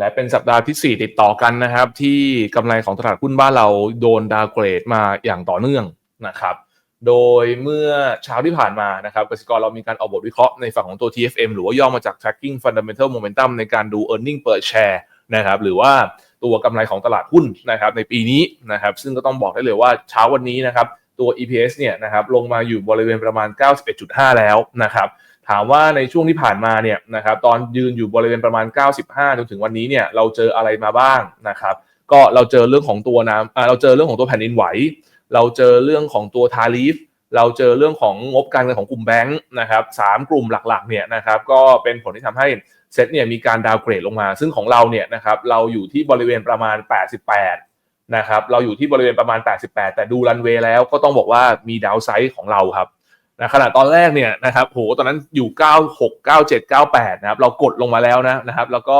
และเป็นสัปดาห์ที่ 4 ติดต่อกันนะครับ ที่กำไรของตลาดหุ้นบ้านเราโดนดาวเกรดมาอย่างต่อเนื่องนะครับ โดยเมื่อเช้าที่ผ่านมานะครับกสิกรเรามีการออกบทวิเคราะห์ในฝั่งของตัว TFM หรือว่าย่อมาจาก tracking fundamental momentum ในการดู earning per share นะครับหรือว่าตัวกำไรของตลาดหุ้นนะครับในปีนี้นะครับ ซึ่งก็ต้องบอกได้เลยว่าเช้าวันนี้นะครับตัว EPS เนี่ยนะครับลงมาอยู่บริเวณประมาณ 91.5 แล้วนะครับ ถามว่าในช่วงที่ผ่านมาเนี่ยนะครับตอนยืนอยู่บริเวณประมาณ 95 จนถึงวันนี้เนี่ยเราเจออะไรมาบ้างนะครับ ก็เราเจอเรื่องของตัวน้ำเราเจอเรื่องของตัวแผ่นดินไหว เราเจอเรื่องของตัวทาริฟเราเจอเรื่องของงบการเงินของกลุ่มแบงค์นะครับสามกลุ่มหลักๆเนี่ยนะครับก็เป็นผลที่ทำให้เซ็ตเนี่ยมีการดาวเกรดลงมา ซึ่งของเราเนี่ยนะครับเราอยู่ที่บริเวณประมาณ 88 นะครับเราอยู่ที่บริเวณประมาณ 88 แต่ดูรันเวย์แล้วก็ต้องบอกว่ามีดาวไซด์ของเราครับ นะขณะตอนแรกเนี่ยนะครับโหตอนนั้นอยู่ 96 97 98 นะครับ เรากดลงมาแล้วนะนะครับ แล้วก็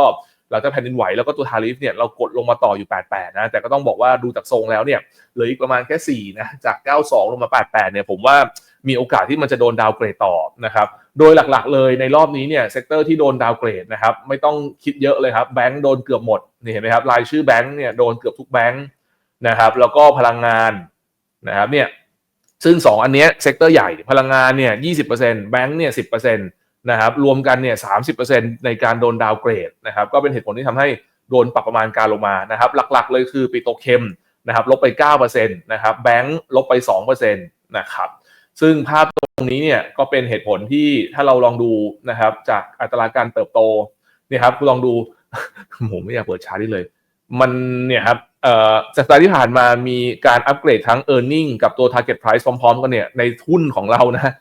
เราจะแผ่นดินไหวแล้วก็ตัวทาริฟเนี่ยเรากดลงมาต่ออยู่ 88 นะ แต่ก็ต้องบอกว่าดูจากทรงแล้วเนี่ยเหลืออีกประมาณแค่ 4 นะ จาก 92 ลงมา 88 เนี่ยผมว่ามีโอกาสที่มันจะโดนดาวเกรดต่อนะครับ โดยหลักๆเลยในรอบนี้เนี่ยเซกเตอร์ที่โดนดาวเกรดนะครับไม่ต้องคิดเยอะเลยครับแบงก์โดนเกือบหมดนี่เห็นไหมครับรายชื่อแบงก์เนี่ยโดนเกือบทุกแบงก์นะครับแล้วก็พลังงานนะครับเนี่ย ซึ่ง 2 อันเนี้ยเซกเตอร์ใหญ่พลังงานเนี่ย20%แบงก์เนี่ย10%นะครับรวมกันเนี่ย30%ในการโดนดาวเกรดนะครับก็เป็นเหตุผลที่ทำให้โดนปรับประมาณการลงมานะครับหลักๆ เลยคือปิโตเคมนะครับลบไป9%นะครับแบงก์ลบไป2%นะครับซึ่งภาพตรงนี้เนี่ยก็เป็นเหตุผลที่ถ้าเราลองดูนะครับจากอัตราการเติบโตเนี่ยครับคุณลองดูผมไม่อยากเปิดชาร์ตเลย มันเนี่ยครับ สัปดาห์ที่ผ่านมามีการอัปเกรดทั้ง e a r n i n g กับตัว target price พร้อม ๆ กันเนี่ยในทุนของเรานะ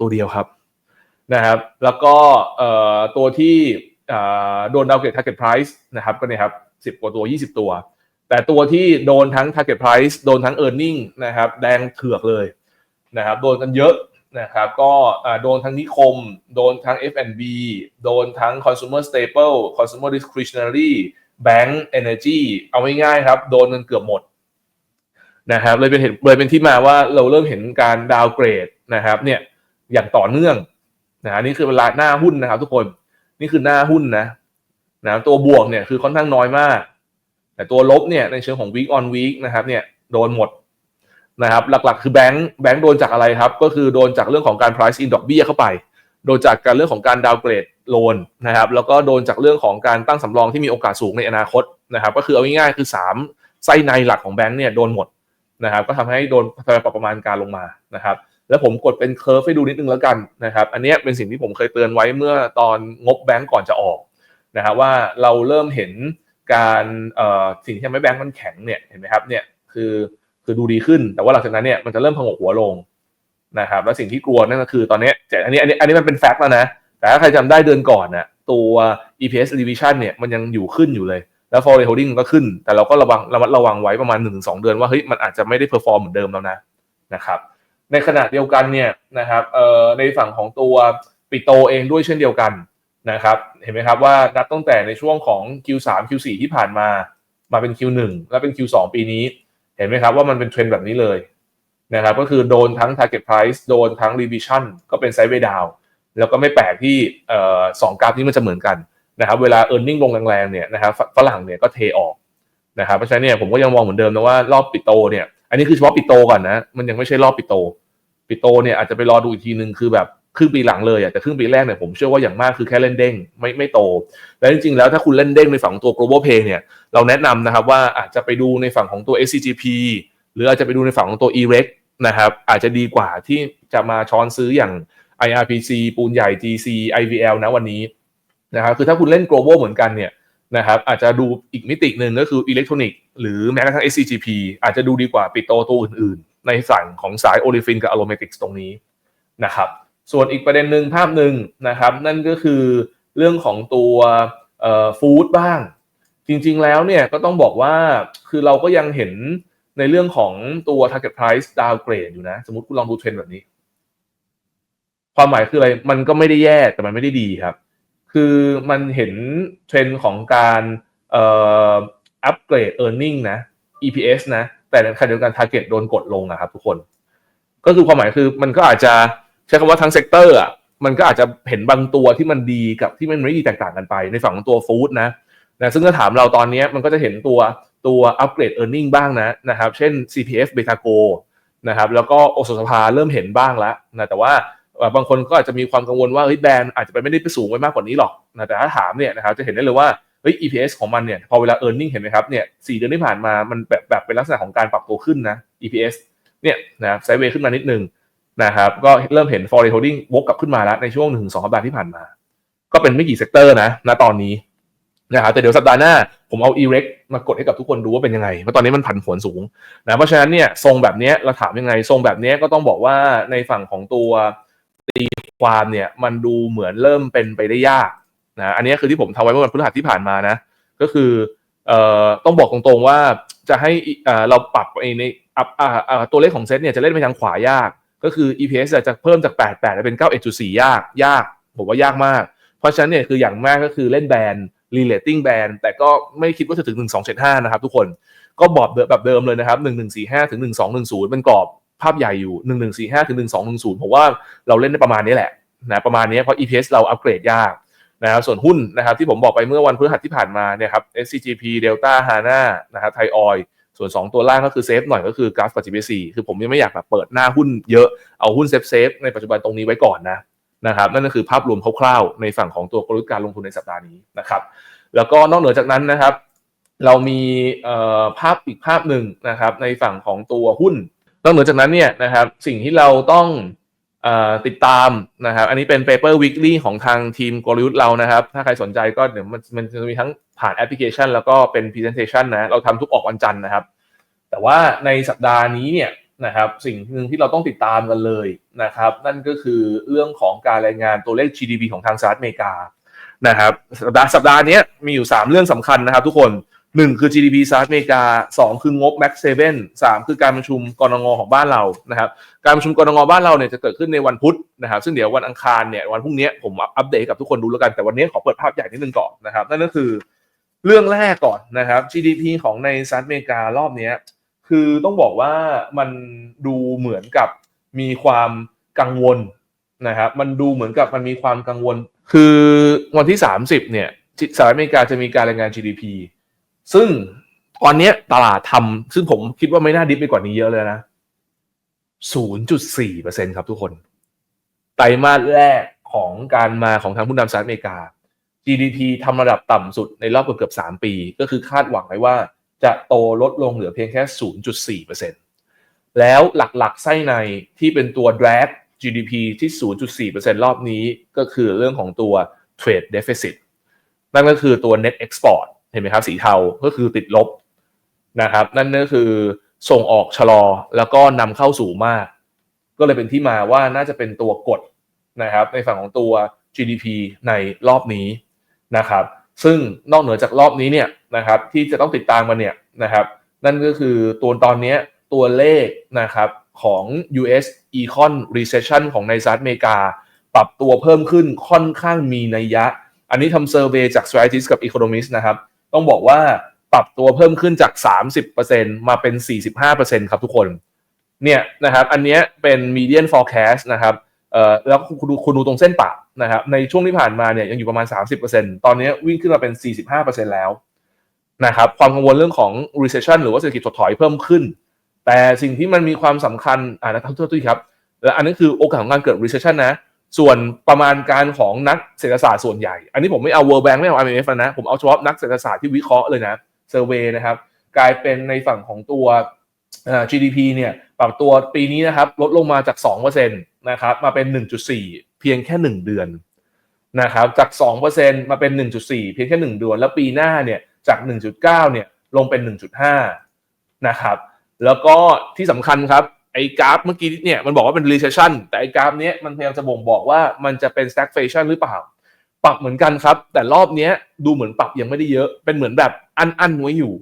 ตัวเดียวครับนะครับ แล้วก็ตัวที่โดนดาวเกรด target price นะครับก็เนี่ยครับสิบกว่าตัว 20 ตัว แต่ตัวที่โดนทั้ง target price โดนทั้ง e a r n i n g นะครับแดงเถือกเลยนะครับโดนกันเยอะนะครับก็โดนทั้งนิคม โดนทั้ง F&B โดนทั้ง consumer staple consumer discretionary Bank Energy เอาง่ายๆครับ โดนเงินเกือบหมดนะครับเลยเป็นเหตุเลยเป็นที่มาว่าเราเริ่มเห็นการดาวเกรดนะครับ เนี่ยอย่างต่อเนื่องนะนี่คือเวลาหน้าหุ้นนะครับ ทุกคนนี่คือหน้าหุ้นนะนะตัวบวกเนี่ยคือค่อนข้างน้อยมาก แต่ตัวลบเนี่ยในเชิงของ week on week นะครับเนี่ยโดนหมดนะครับหลักๆ คือแบงค์แบงค์โดนจากอะไรครับ ก็คือโดนจากเรื่องของการ price in ดอกเบี้ยเข้าไป โดนจากการเรื่องของการดาวเกรดโลนนะครับแล้วก็โดนจากเรื่องของการตั้งสำรองที่มีโอกาสสูงในอนาคตนะครับก็คือเอาง่ายๆคือ 3 ไส้ในหลักของแบงค์เนี่ยโดนหมดนะครับก็ทำให้โดนปรับประมาณการลงมานะครับแล้วผมกดเป็นเคอร์ฟให้ดูนิดนึงแล้วกันนะครับอันนี้เป็นสิ่งที่ผมเคยเตือนไว้เมื่อตอนงบแบงก์ก่อนจะออกนะครับว่าเราเริ่มเห็นการสิ่งที่ทำให้แบงก์มันแข็งเนี่ยเห็นไหมครับเนี่ยคือคือดูดีขึ้น แต่ว่าหลังจากนั้นเนี่ยมันจะเริ่มพงกหัวลง นะครับแล้วสิ่งที่กลัวนั่นก็คือตอนนี้แต่อันนี้อันนี้อันนี้มันเป็นแฟกต์แล้วนะ แต่ถ้าใครจำได้เดือนก่อนนะตัว EPS revision เนี่ยมันยังอยู่ขึ้นอยู่เลย แล้ว foreign holding ก็ขึ้น แต่เราก็ระวังระมัดระวังไว้ประมาณ 1-2 เดือนว่าเฮ้ยมันอาจจะไม่ได้เพอร์ฟอร์มเหมือนเดิมแล้วนะนะครับในขณะเดียวกันเนี่ยนะครับเอ่อในฝั่งของตัวปิโตเองด้วยเช่นเดียวกันนะครับเห็นไหมครับว่านับตั้งแต่ในช่วงของ Q3 Q4 ที่ผ่านมามาเป็น Q1 และเป็น Q2 ปีนี้ เห็นไหมครับว่ามันเป็นเทรนด์แบบนี้เลย นะครับก็คือโดนทั้ง target price โดนทั้ง revision ก็เป็น sideways down แล้วก็ไม่แปลกที่สองกราฟนี้มันจะเหมือนกันนะครับเวลา e a r n i n g ลงแรงๆเนี่ยนะครับฝรั่งเนี่ยก็เทออกนะครับเพราะฉะนั้นเนี่ยผมก็ยังมองเหมือนเดิมนะว่ารอบปิโตเนี่ยอันนี้คือเฉพาะปิโตก่อนนะมันยังไม่ใช่รอบปิโต ปิโตเนี่ยอาจจะไปรอดูอีกทีนึงคือแบบครึ่งปีหลังเลยอะแต่ครึ่งปีแรกเนี่ยผมเชื่อว่าอย่างมากคือแค่เล่นเด้งไม่ไม่โต และจริงๆแล้วถ้าคุณเล่นเด้งในฝั่งตัว global pay เนี่ยเราแนะนำนะครับว่าอาจจะไปดูในฝั่งของตัว SCGP หรืออาจจะไปดูในฝั่งของตัว e-rec นะครับ อาจจะดีกว่าที่จะมาช้อนซื้ออย่าง IRPC ปูนใหญ่ GC IVL นะวันนี้นะครับคือถ้าคุณเล่น global เหมือนกันเนี่ยนะครับอาจจะดูอีกมิติหนึ่งก็คืออิเล็กทรอนิกส์หรือแม้กระทั่ง SCGP อาจจะดูดีกว่าปิโตตัวอื่นๆ ในฝั่งของสายโอลิฟินกับอะโรเมติกส์ตรงนี้นะครับส่วนอีกประเด็นหนึ่งภาพหนึ่งนะครับ นั่นก็คือเรื่องของตัวฟู้ดบ้าง จริงๆแล้วเนี่ยก็ต้องบอกว่าคือเราก็ยังเห็น ในเรื่องของตัว target price downgrade อยู่นะ สมมติคุณลองดูเทรนด์แบบนี้ ความหมายคืออะไร มันก็ไม่ได้แย่แต่มันไม่ได้ดีครับ คือมันเห็นเทรนด์ของการเอ่ออัปเกรด e a r n i n g นะ EPS นะ แต่ในขณะเดียวกัน target โดนกดลงนะครับทุกคน ก็คือความหมายคือมันก็อาจจะใช้คำว่าทั้งเซกเตอร์อะมันก็อาจจะเห็นบางตัวที่มันดีกับที่มันไม่ดีแตกต่างกันไป ในฝั่งของตัวฟู้ดนะนะซึ่งถ้าถามเราตอนนี้มันก็จะเห็นตัว ตัวอัปเกรด e a r n i n g บ้างนะนะครับ เช่น CPF b e t a g o นะครับแล้วก็โอสถสภาเริ่มเห็นบ้างแล้วนะแต่ว่าบางคนก็อาจจะมีความกังวลว่าเฮ้ยแบรนด์อาจจะไปไม่ได้ไปสูงไว้มากกว่านี้หรอกนะแต่ถ้าถามเนี่ยนะครับจะเห็นได้เลยว่าเฮ้ย EPS ของมันเนี่ยพอเวลา e a r n i n g เห็นไหมครับเนี่ยสเดือนที่ผ่านมามันแบบแบบเป็นลักษณะของการปรับตัวขึ้นนะ EPS เนี่ยนะไซเวย์ขึ้นมานิดนึงนะครับก็เริ่มเห็น foreign holding วกกลับขึ้นมาแล้วในช่วงหนึ่งสองสัปดาห์ที่ผ่านมา ก็เป็นไม่กี่เซกเตอร์นะณตอนนี้นะครับแต่เดี๋ยวสัปดาห์หน้า ผมเอา e-rec มากดให้กับทุกคนดูว่าเป็นยังไง เพราะตอนนี้มันผันผวนสูงนะเพราะฉะนั้นเนี่ยทรงแบบนี้เราถามยังไง ทรงแบบนี้ก็ต้องบอกว่าในฝั่งของตัวตีความเนี่ยมันดูเหมือนเริ่มเป็นไปได้ยากนะอันนี้คือที่ผมทำไว้เมื่อวันพฤหัสที่ผ่านมานะ ก็คือเอ่อต้องบอกตรงๆว่าจะให้เราปรับในตัวเลขของเซตเนี่ยจะเล่นไปทางขวายาก ก็คือ EPS จะเพิ่มจาก 88 เป็น 91.4 ยากยาก ผมว่ายากมาก เพราะฉะนั้นเนี่ยคืออย่างมากก็คือเล่นแบน relating band แต่ก็ไม่คิดว่าจะถึง 1275 นะครับทุกคนก็บอบแบบเดิมเลยนะครับ 1145 ถึง 1210 เป็นกรอบภาพใหญ่อยู่ 1145 ถึง 1210 ผมว่าเราเล่นได้ประมาณนี้แหละนะประมาณนี้เพราะ EPS เราอัปเกรดยากนะครับส่วนหุ้นนะครับที่ผมบอกไปเมื่อวันพฤหัสที่ผ่านมาเนี่ยครับ SCGP Delta Hana นะครับไทยออยส่วน 2 ตัวล่างก็คือเซฟหน่อยก็คือกราฟกับ GBC คือผมยังไม่อยากแบบเปิดหน้าหุ้นเยอะเอาหุ้นเซฟเซฟในปัจจุบันตรงนี้ไว้ก่อนนะ นะครับนั่นก็คือภาพรวมคร่าวๆในฝั่งของตัวกลยุทธ์การลงทุนในสัปดาห์นี้นะครับ แล้วก็นอกเหนือจากนั้นนะครับ เรามีภาพอีกภาพหนึ่งนะครับ ในฝั่งของตัวหุ้น นอกเหนือจากนั้นเนี่ยนะครับสิ่งที่เราต้องติดตามนะครับอันนี้เป็น Paper Weekly ของทางทีมกลยุทธ์เรานะครับ ถ้าใครสนใจก็เดี๋ยวมันมันจะมีทั้งผ่านแอปพลิเคชัน แล้วก็เป็น Presentation นะเราทำทุกออกวันจันทร์นะครับ แต่ว่าในสัปดาห์นี้เนี่ย นะครับสิ่งหนึ่งที่เราต้องติดตามกันเลยนะครับ นั่นก็คือเรื่องของการรายงานตัวเลข GDP ของทางสหรัฐอเมริกานะครับสัปดาห์สัปดาห์นี้มีอยู่ 3 เรื่องสำคัญนะครับทุกคนหนึ่งคือ GDP สหรัฐอเมริกาสองคืองบ Max 7สามคือการประชุมกรงงของบ้านเรานะครับการประชุมกรงงบ้านเราเนี่ยจะเกิดขึ้นในวันพุธนะครับ ซึ่งเดี๋ยววันอังคารเนี่ยวันพรุ่งนี้ผมอัปเดตกับทุกคนดูแล้วกันแต่วันนี้ขอเปิดภาพใหญ่นิดนึงก่อนนะครับนั่นก็คือเรื่องแรกก่อนนะครับ GDP ของในสหรัฐอเมริการอบนี้ คือต้องบอกว่ามันดูเหมือนกับมีความกังวลนะครับ มันดูเหมือนกับมันมีความกังวล คือวันที่ 30 เนี่ยสหรัฐอเมริกาจะมีการรายงาน GDP ซึ่งตอนนี้ตลาดทำซึ่งผมคิดว่าไม่น่าดิฟไปกว่านี้เยอะเลยนะ 0.4%ครับทุกคน ไตรมาสแรกของการมาของทางผู้นำสหรัฐอเมริกา GDP ทำระดับต่ำสุดในรอบเกือบ3ปี ก็คือคาดหวังไว้ว่า จะโตลดลงเหลือเพียงแค่ 0.4%แล้วหลักๆ ไส้ในที่เป็นตัว drag GDP ที่ 0.4%รอบนี้ก็คือเรื่องของตัว trade deficit นั่นก็คือตัว net export เห็นไหมครับสีเทาก็คือติดลบนะครับนั่นก็คือส่งออกชะลอแล้วก็นำเข้าสู่มาก ก็เลยเป็นที่มาว่าน่าจะเป็นตัวกดนะครับในฝั่งของตัว GDP ในรอบนี้นะครับ ซึ่งนอกเหนือจากรอบนี้เนี่ยนะครับที่จะต้องติดตามกันเนี่ยนะครับนั่นก็คือตัวตอนนี้ตัวเลขนะครับของ US Econ Recession ของในสหรัฐอเมริกา ปรับตัวเพิ่มขึ้นค่อนข้างมีนัยยะ อันนี้ทำเซอร์เวยจาก s t r a t e g i s กับ Economist นะครับต้องบอกว่าปรับตัวเพิ่มขึ้นจาก 30%มาเป็น 45%ครับทุกคนเนี่ยนะครับอันนี้เป็น median forecast นะครับ เอ่อแล้วคุณดูคุณดูตรงเส้นปะนะครับในช่วงที่ผ่านมาเนี่ยยังอยู่ประมาณ 30%ตอนนี้วิ่งขึ้นมาเป็น 45%แล้วนะครับความกังวลเรื่องของ recession หรือว่าเศรษฐกิจถดถอยเพิ่มขึ้น แต่สิ่งที่มันมีความสำคัญอ่านะครับทุกท่านครับและอันนี้คือโอกาสของการเกิด recession นะ ส่วนประมาณการของนักเศรษฐศาสตร์ส่วนใหญ่ อันนี้ผมไม่เอา World Bank ไม่เอา IMF นะ ผมเอาเฉพาะนักเศรษฐศาสตร์ที่วิเคราะห์เลยนะเซอร์เวยนะครับ กลายเป็นในฝั่งของตัว GDP เนี่ยปรับตัวปีนี้นะครับลดลงมาจาก2%นะครับมาเป็น 1.4 เพียงแค่ 1 เดือนนะครับจาก 2%มาเป็น 1.4 เพียงแค่ 1 เดือน แล้วปีหน้าเนี่ยจาก 1.9 เนี่ยลงเป็น 1.5 นะครับแล้วก็ที่สำคัญครับไอ้กราฟเมื่อกี้เนี่ยมันบอกว่าเป็น recession แต่ไอ้กราฟเนี้ยมันพยายามจะบ่งบอกว่ามันจะเป็น stagflation หรือเปล่า ปรับเหมือนกันครับ แต่รอบนี้ดูเหมือนปรับยังไม่ได้เยอะเป็นเหมือนแบบอันอันไว้อยู่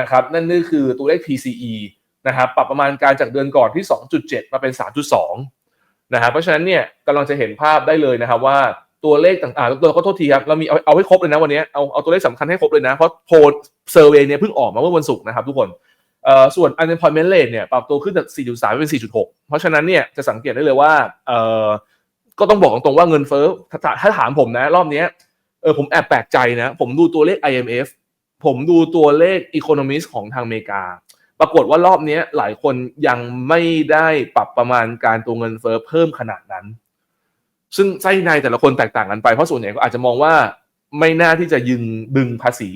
นะครับนั่นนี่คือตัวเลข PCE นะครับปรับประมาณการจากเดือนก่อนที่ 2.7 มาเป็น 3.2 นะครับเพราะฉะนั้นเนี่ยกำลังจะเห็นภาพได้เลยนะครับว่าตัวเลขต่างๆตัวก็โทษทีครับเรามีเอาเอาให้ครบเลยนะวันนี้เอาเอาตัวเลขสำคัญให้ครบเลยนะ เพราะโพลเซอร์เวยเนี่ยเพิ่งออกมาเมื่อวันศุกร์นะครับทุกคนส่วน unemployment rate เนี่ยปรับตัวขึ้นจาก 4.3 เป็น 4.6 เพราะฉะนั้นเนี่ยจะสังเกตได้เลยว่าเออก็ต้องบอกตรงๆว่าเงินเฟ้อถ้าถามผมนะ รอบนี้เออผมแอบแปลกใจนะ ผมดูตัวเลข IMF ผมดูตัวเลข Economist ของทางอเมริกา ปรากฏว่ารอบนี้หลายคนยังไม่ได้ปรับประมาณการตัวเงินเฟ้อเพิ่มขนาดนั้น ซึ่งไส้ในแต่ละคนแตกต่างกันไป เพราะส่วนใหญ่ก็อาจจะมองว่าไม่น่าที่จะยึงดึงภาษี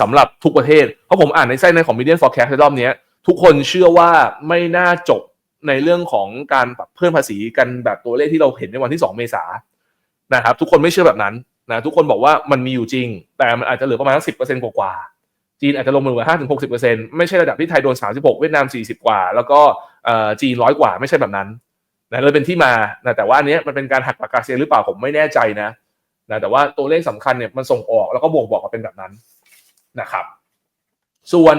สำหรับทุกประเทศ เพราะผมอ่านในไส้ในของ Median Forecast ในรอบนี้ทุกคนเชื่อว่าไม่น่าจบในเรื่องของการปรับเพิ่มภาษีกันแบบตัวเลขที่เราเห็นในวันที่ 2 เมษายนนะครับ ทุกคนไม่เชื่อแบบนั้นนะทุกคนบอกว่ามันมีอยู่จริง แต่มันอาจจะเหลือประมาณสักสิบเปอร์เซ็นต์กว่า จีนอาจจะลงมาเหลือห้าถึงหกสิบเปอร์เซ็นต์ไม่ใช่ระดับที่ไทยโดนสามสิบหกเวียดนามสี่สิบกว่า แล้วก็จีนร้อยกว่าไม่ใช่แบบนั้นนะเลยเป็นที่มานะแต่ว่าอันนี้มันเป็นการหักปากกาเซียหรือเปล่าผมไม่แน่ใจนะนะแต่ว่าตัวเลขสำคัญเนี่ยมันส่งออกแล้วก็บ่งบอกว่าเป็นแบบนั้นนะครับ ส่วน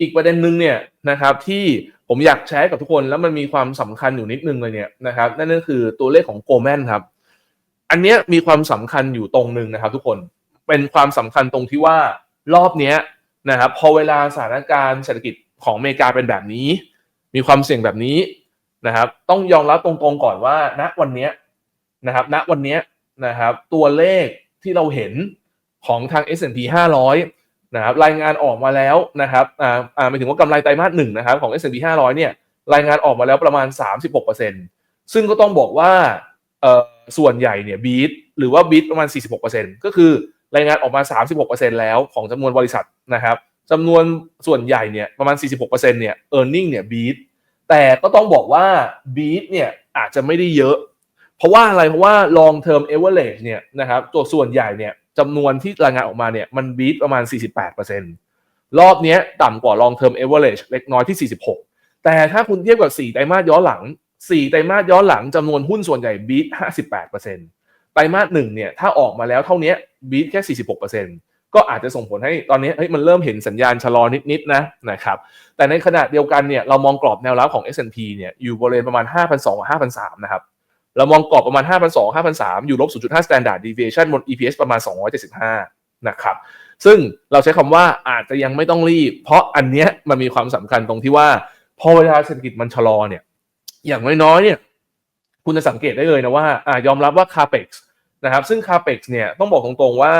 อีกประเด็นหนึ่งเนี่ยนะครับที่ผมอยากแชร์กับทุกคนแล้วมันมีความสำคัญอยู่นิดนึงเลยเนี่ยนะครับนั่นก็คือตัวเลขของโกลแมนครับ อันนี้มีความสำคัญอยู่ตรงหนึ่งนะครับ ทุกคนเป็นความสำคัญตรงที่ว่ารอบนี้ นะครับพอเวลาสถานการณ์เศรษฐกิจของอเมริกาเป็นแบบนี้ มีความเสี่ยงแบบนี้นะครับ ต้องยอมรับตรงๆก่อนว่า ณวันนี้นะครับ ณวันนี้นะครับ ตัวเลขที่เราเห็นของทาง S&P 500 นะครับ รายงานออกมาแล้วนะครับอ่าอ่าหมายถึงว่ากำไรไตรมาสหนึ่งนะครับของ S&P 500 เนี่ย รายงานออกมาแล้วประมาณ 36%ซึ่งก็ต้องบอกว่าเอ่อส่วนใหญ่เนี่ยบีทหรือว่าบีทประมาณ 46%ก็คือ รายงานออกมา 36%แล้วของจำนวนบริษัทนะครับจำนวนส่วนใหญ่เนี่ยประมาณ 46%เนี่ย e a r n i n g เนี่ยบีทแต่ก็ต้องบอกว่าบีทเนี่ยอาจจะไม่ได้เยอะ เพราะว่าอะไรเพราะว่า long term average เนี่ยนะครับตัวส่วนใหญ่เนี่ยจำนวนที่รายงานออกมาเนี่ยมันบีทประมาณ 48%รอบนี้ต่ำกว่า long term average เล็กน้อยที่ 46 แต่ถ้าคุณเทียบกับ 4 ไตรมาสย้อนหลัง 4 ไตรมาสย้อนหลังจำนวนหุ้นส่วนใหญ่บีท58% ไตรมาสหนึ่งเนี่ยถ้าออกมาแล้วเท่านี้บีทแค่สี่สิบหกเปอร์เซ็นต์ก็อาจจะส่งผลให้ตอนนี้เฮ้ยมันเริ่มเห็นสัญญาณชะลอนิดๆนะนะครับแต่ในขณะเดียวกันเนี่ยเรามองกรอบแนวรับของ S&P เนี่ยอยู่บริเวณประมาณ 5,200-5,300 นะครับเรามองกรอบประมาณ 5,200 5,300 อยู่ลบ 0.5 standard deviation บน EPS ประมาณ 275 นะครับซึ่งเราใช้คำว่าอาจจะยังไม่ต้องรีบ เพราะอันเนี้ยมันมีความสำคัญตรงที่ว่าพอเวลาเศรษฐกิจมันชะลอเนี่ยอย่างน้อยๆเนี่ย คุณจะสังเกตได้เลยนะว่าอ่ายอมรับว่า CAPEX นะครับซึ่ง CAPEX เนี่ยต้องบอกตรงๆว่า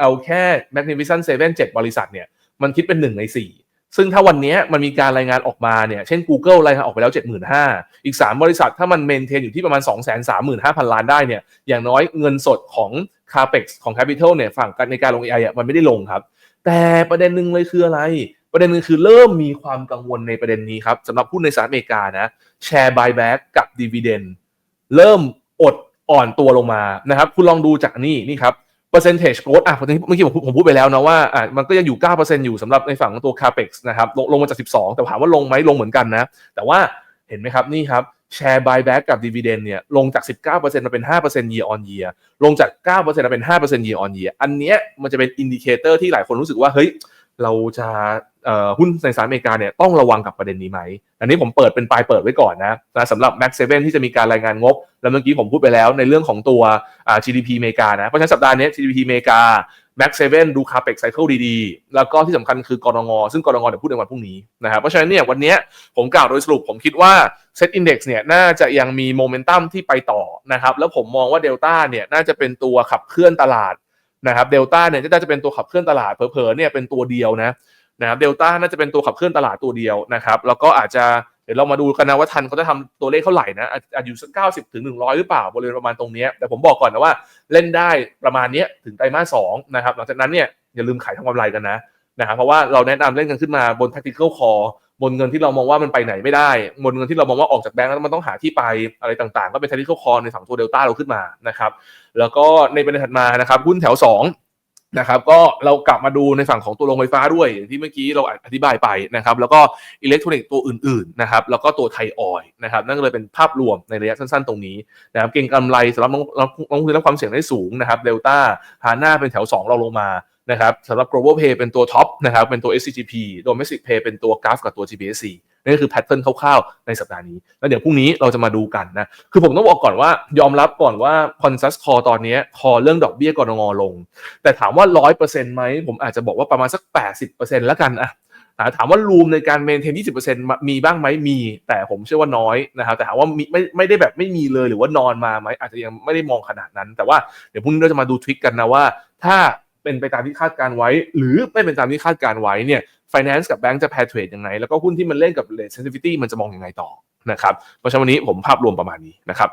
เอาแค่ Magnificent 7 7 บริษัทเนี่ยมันคิดเป็นหนึ่งใน 4 ซึ่งถ้าวันนี้มันมีการรายงานออกมาเนี่ยเช่น Google รายงานออกไปแล้ว 75,000 อีก 3 บริษัทถ้ามันเมนเทนอยู่ที่ประมาณ 235,000 ล้านได้เนี่ยอย่างน้อยเงินสดของ CAPEX ของ Capital เนี่ยฝั่งในการลง AI อะมันไม่ได้ลงครับ แต่ประเด็นหนึ่งเลยคืออะไร ประเด็นนึงคือเริ่มมีความกังวลในประเด็นนี้ครับสำหรับหุ้นในสหรัฐอเมริกานะแชร์บายแบ็กกับดีเวเดน เริ่มอดอ่อนตัวลงมานะครับ คุณลองดูจากนี่นี่ครับเปอร์เซนต์เทจโกดอะเมื่อกี้ผมผมพูดไปแล้วนะว่าอะมันก็ยังอยู่ 9%อยู่สำหรับในฝั่งของตัว CAPEX นะครับลงลงมาจาก 12 แต่ถามว่าลงไหมลงเหมือนกันนะ แต่ว่าเห็นไหมครับนี่ครับแชร์บายแบ็กกับดีเวเดนเนี่ยลงจาก 19%มาเป็น 5% year on year ลงจาก 9%มาเป็น 5% year on year อันเนี้ยมันจะเป็นอินดิเคเตอร์ที่หลายคนรู้สึกว่า เฮ้ย เราจะ หุ้นในสหรัฐอเมริกาเนี่ยต้องระวังกับประเด็นนี้ไหม อันนี้ผมเปิดเป็นปลายเปิดไว้ก่อนนะนะสำหรับ Max 7ที่จะมีการรายงานงบ แล้วเมื่อกี้ผมพูดไปแล้วในเรื่องของตัว GDP อเมริกานะ เพราะฉะนั้นสัปดาห์นี้ GDP อเมริกา Max 7ดู Capex Cycle ดีๆ แล้วก็ที่สำคัญคือกรงซึ่งกรงเดี๋ยวพูดในวันพรุ่งนี้นะครับ เพราะฉะนั้นเนี่ยวันนี้ผมกล่าวโดยสรุปผมคิดว่า Set Index เนี่ยน่าจะยังมีโมเมนตัมที่ไปต่อนะครับแล้วผมมองว่าเดลต้าเนี่ยน่าจะเป็นตัวขับเคลื่อนตลาดนะครับเดลต้าเนี่ยน่าจะเป็นตัวขับเคลื่อนตลาดเผลอๆเนี่ยเป็นตัวเดียวนะ นะครับเดลต้าน่าจะเป็นตัวขับเคลื่อนตลาดตัวเดียวนะครับ แล้วก็อาจจะเดี๋ยวเรามาดูกันนะว่าทันเขาจะทำตัวเลขเท่าไหร่นะอาจอยู่สักเก้าสิบถึงหนึ่งร้อยหรือเปล่าบริเวณประมาณตรงนี้แต่ผมบอกก่อนนะว่าเล่นได้ประมาณนี้ถึงไตรมาสสองนะครับหลังจากนั้นเนี่ยอย่าลืมขายทำกำไรกันนะนะครับเพราะว่าเราแนะนำเล่นกันขึ้นมาบน tactical call บนเงินที่เรามองว่ามันไปไหนไม่ได้บนเงินที่เรามองว่าออกจากแบงก์แล้วมันต้องหาที่ไปอะไรต่างๆ ก็เป็น tactical call ในฝั่งตัวเดลต้าเราขึ้นมานะครับแล้วก็ในประเด็นถัดมานะครับหุ้นแถว2 นะครับก็เรากลับมาดูในฝั่งของตัวโรงไฟฟ้าด้วยที่เมื่อกี้เราอธิบายไปนะครับแล้วก็อิเล็กทรอนิกส์ตัวอื่นๆนะครับแล้วก็ตัวไทยออยนะครับนั่นเลยเป็นภาพรวมในระยะสั้นๆ ตรงนี้นะครับเก่งกำไรสำหรับน้องน้องทุนรับความเสี่ยงได้สูงนะครับเดลต้าฮาน่าเป็นแถว2เราลงมา นะครับสำหรับ global pay เป็นตัวท็อปนะครับเป็นตัว SCGP domestic pay เป็นตัว g a f กับตัว GBSC นี่คือแพทเทิร์นคร่าวๆในสัปดาห์นี้ แล้วเดี๋ยวพรุ่งนี้เราจะมาดูกันนะ คือผมต้องบอกก่อนว่ายอมรับก่อนว่าคอนซัสคอตอนนี้คอเรื่องดอกเบี้ยกรงงลง แต่ถามว่าร้อยเปอร์เซ็นต์ไหม ผมอาจจะบอกว่าประมาณสักแปดสิบเปอร์เซ็นต์แล้วกันอะถามว่ารูมในการเมนเทนยี่สิบเปอร์เซ็นต์มีบ้างไหมมี แต่ผมเชื่อว่าน้อยนะครับแต่ถามว่าไม่ไม่ได้แบบไม่มีเลยหรือว่านอนมาไหมอาจจะยังไม่ได้มองขนาดนั้น แต่ว่าเดี๋ยวพรุ่งนี้เราจะมาดูทริคกันนะว่า ถ้า เป็นไปตามที่คาดการไว้ หรือไม่เป็นตามที่คาดการไว้เนี่ยฟินแลนซ์กับแบงก์จะแพรเทรดยังไง แล้วก็หุ้นที่มันเล่นกับเลทเซนซิฟิตี้มันจะมองยังไงต่อนะครับเพราะฉะนั้นวันนี้ผมภาพรวมประมาณนี้นะครับ